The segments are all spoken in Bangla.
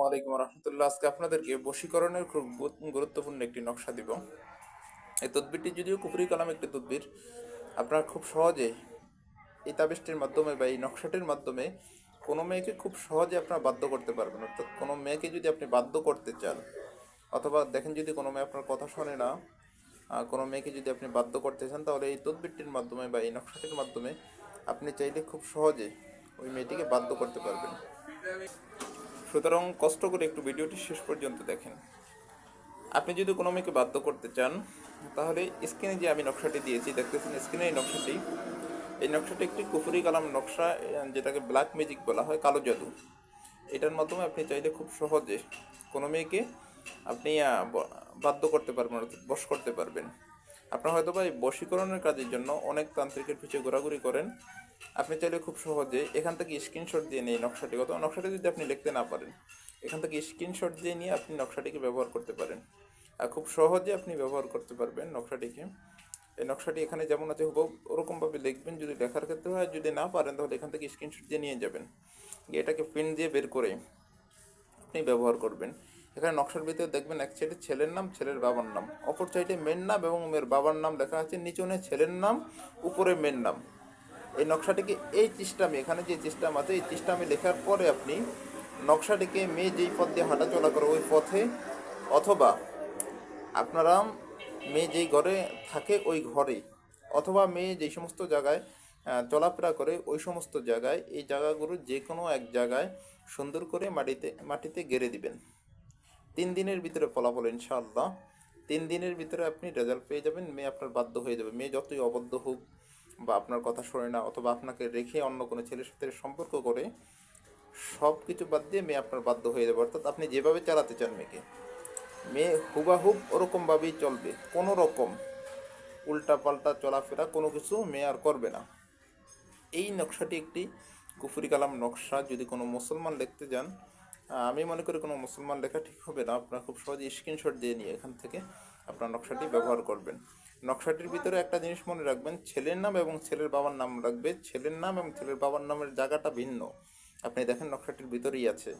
ওয়ালাইকুম রহমতুল্লাহ। আজকে আপনাদেরকে বশীকরণের খুব গুরুত্বপূর্ণ একটি নকশা দিব। এই তদবিরটি যদিও কুফরি কালাম একটি তদবির, আপনারা খুব সহজে এই তাবিজটির মাধ্যমে বা এই নকশাটির মাধ্যমে কোনো মেয়েকে খুব সহজে আপনারা বাধ্য করতে পারবেন। অর্থাৎ কোনো মেয়েকে যদি আপনি বাধ্য করতে চান, অথবা দেখেন যদি কোনো মেয়ে আপনার কথা শোনে না কোনো মেয়েকে যদি আপনি বাধ্য করতে চান, তাহলে এই তদবিরটির মাধ্যমে বা এই নকশাটির মাধ্যমে আপনি চাইলে খুব সহজে ওই মেয়েটিকে বাধ্য করতে পারবেন। সুতরাং কষ্ট করে একটু ভিডিওটি শেষ পর্যন্ত দেখেন। আপনি যদি কোনো মেয়েকে বাধ্য করতে চান, তাহলে স্ক্রিনে যে আমি নকশাটি দিয়েছি, দেখতেছেন স্ক্রিনে এই নকশাটি। এই নকশাটি একটি কুফুরি কালাম নকশা, যেটাকে ব্ল্যাক ম্যাজিক বলা হয়, কালো জাদু। এটার মাধ্যমে আপনি চাইলে খুব সহজে কোনো মেয়েকে আপনি বাধ্য করতে পারবেন, বশ করতে পারবেন। আপনার হয়তো বা এই বশীকরণের কাজের জন্য অনেক তান্ত্রিকের পিছিয়ে ঘোরাঘুরি করেন। আপনি চাইলে খুব সহজে এখান থেকে স্ক্রিনশট দিয়ে নিয়ে নকশাটি অথবা নকশাটি যদি আপনি লিখতে না পারেন, এখান থেকে স্ক্রিনশট দিয়ে নিয়ে আপনি নকশাটিকে ব্যবহার করতে পারেন। আর খুব সহজে আপনি ব্যবহার করতে পারবেন নকশাটিকে। এই নকশাটি এখানে যেমন আছে হুবহু ওরকমভাবে লিখবেন, যদি লেখার ক্ষেত্রে হয়, যদি না পারেন তাহলে এখান থেকে স্ক্রিনশট দিয়ে নিয়ে যাবেন। এটাকে প্রিন্ট দিয়ে বের করে আপনি ব্যবহার করবেন। এখানে নকশার ভিতরে দেখবেন এক সাইডে ছেলের নাম, ছেলের বাবার নাম। অপর সাইডে মেয়ের নাম এবং মেয়ের বাবার নাম লেখা আছে। নিচনে ছেলের নাম, উপরে মেয়ের নাম। এই নকশাটিকে এই চিস্টামে এখানে যে চিস্টাম আছে, এই চিস্টামে লেখার পরে আপনি নকশাটিকে মেয়ে যেই পথ দিয়ে হাঁটাচলা করে ওই পথে অথবা আপনারা মেয়ে যেই ঘরে থাকে ওই ঘরে অথবা মেয়ে যেই সমস্ত জায়গায় চলাফেরা করে ওই সমস্ত জায়গায়, এই জায়গাগুলো যে কোনো এক জায়গায় সুন্দর করে মাটিতে মাটিতে গেড়ে দিবেন। তিন দিনের ভিতরে ফলাফল, ইনশাআল্লাহ। তিন দিনের ভিতরে আপনি রেজাল্ট পেয়ে যাবেন, মেয়ে আপনার বাধ্য হয়ে যাবে। মেয়ে যতই অবদ্ধ হোক বা আপনার কথা শোনে না অথবা আপনাকে রেখে অন্য কোনো ছেলের সাথে সম্পর্ক করে সব কিছু বাদ দিয়ে মেয়ে আপনার বাধ্য হয়ে যাবে। অর্থাৎ আপনি যেভাবে চালাতে চান মেয়েকে, মেয়ে হুবাহুব ওরকমভাবেই চলবে। কোনো রকম উল্টা পাল্টা চলাফেরা, কোনো কিছু মেয়ে আর করবে না। এই নকশাটি একটি কুফুরি কালাম নকশা। যদি কোনো মুসলমান লিখতে যান আমি মনে করি কোনো মুসলমান লেখা ঠিক হবে না। আপনারা খুব সহজে স্ক্রিনশট দিয়ে নিয়ে এখান থেকে আপনার নকশাটি ব্যবহার করবেন। নকশাটির ভিতরে একটা জিনিস মনে রাখবেন, ছেলের নাম এবং ছেলের বাবার নাম রাখবে ছেলের নাম এবং ছেলের বাবার নামের জায়গাটা ভিন্ন। আপনি দেখেন নকশাটির ভিতরেই আছে।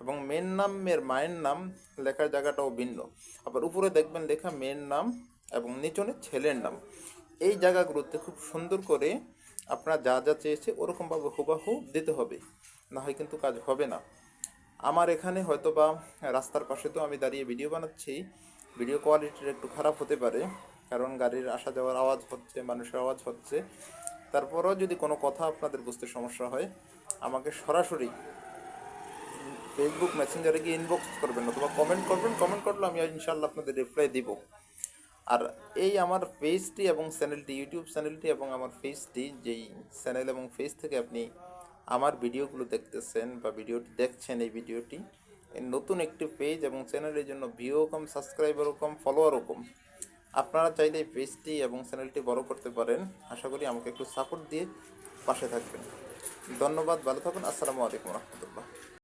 এবং মেয়ের নাম, মেয়ের মায়ের নাম লেখার জায়গাটাও ভিন্ন। আবার উপরে দেখবেন লেখা মেয়ের নাম এবং নিচনে ছেলের নাম। এই জায়গাগুলোতে খুব সুন্দর করে আপনারা যা যা চেয়েছে ওরকমভাবে হুবাহু দিতে হবে। না হয় কিন্তু কাজ হবে না। আমার এখানে হয়তো বা রাস্তার পাশে তো আমি দাঁড়িয়ে ভিডিও বানাচ্ছি। ভিডিও কোয়ালিটির একটু খারাপ হতে পারে, কারণ গাড়ির আসা যাওয়ার আওয়াজ হচ্ছে, মানুষের আওয়াজ হচ্ছে। তারপরেও যদি কোনো কথা আপনাদের বুঝতে সমস্যা হয়, আমাকে সরাসরি ফেসবুক মেসেঞ্জারে গিয়ে ইনবক্স করবেন অথবা কমেন্ট করবেন। কমেন্ট করলে আমি ইনশাল্লাহ আপনাদের রিপ্লাই দিব। আর এই আমার পেজটি এবং চ্যানেলটি ইউটিউব চ্যানেলটি এবং আমার পেজটি যেই চ্যানেল এবং পেজ থেকে আপনি আমার ভিডিওগুলো দেখতেছেন বা ভিডিওটি দেখছেন এই ভিডিওটি নতুন একটি পেজ এবং চ্যানেলের জন্য ভিউ কম সাবস্ক্রাইবারও কম ফলোয়ারও কম। আপনারা চাইলে এই পেজটি এবং চ্যানেলটি বড় করতে পারেন। আশা করি আমাকে একটু সাপোর্ট দিয়ে পাশে থাকবেন। ধন্যবাদ, ভালো থাকুন। আসসালামু আলাইকুম রহমতুল্লাহ।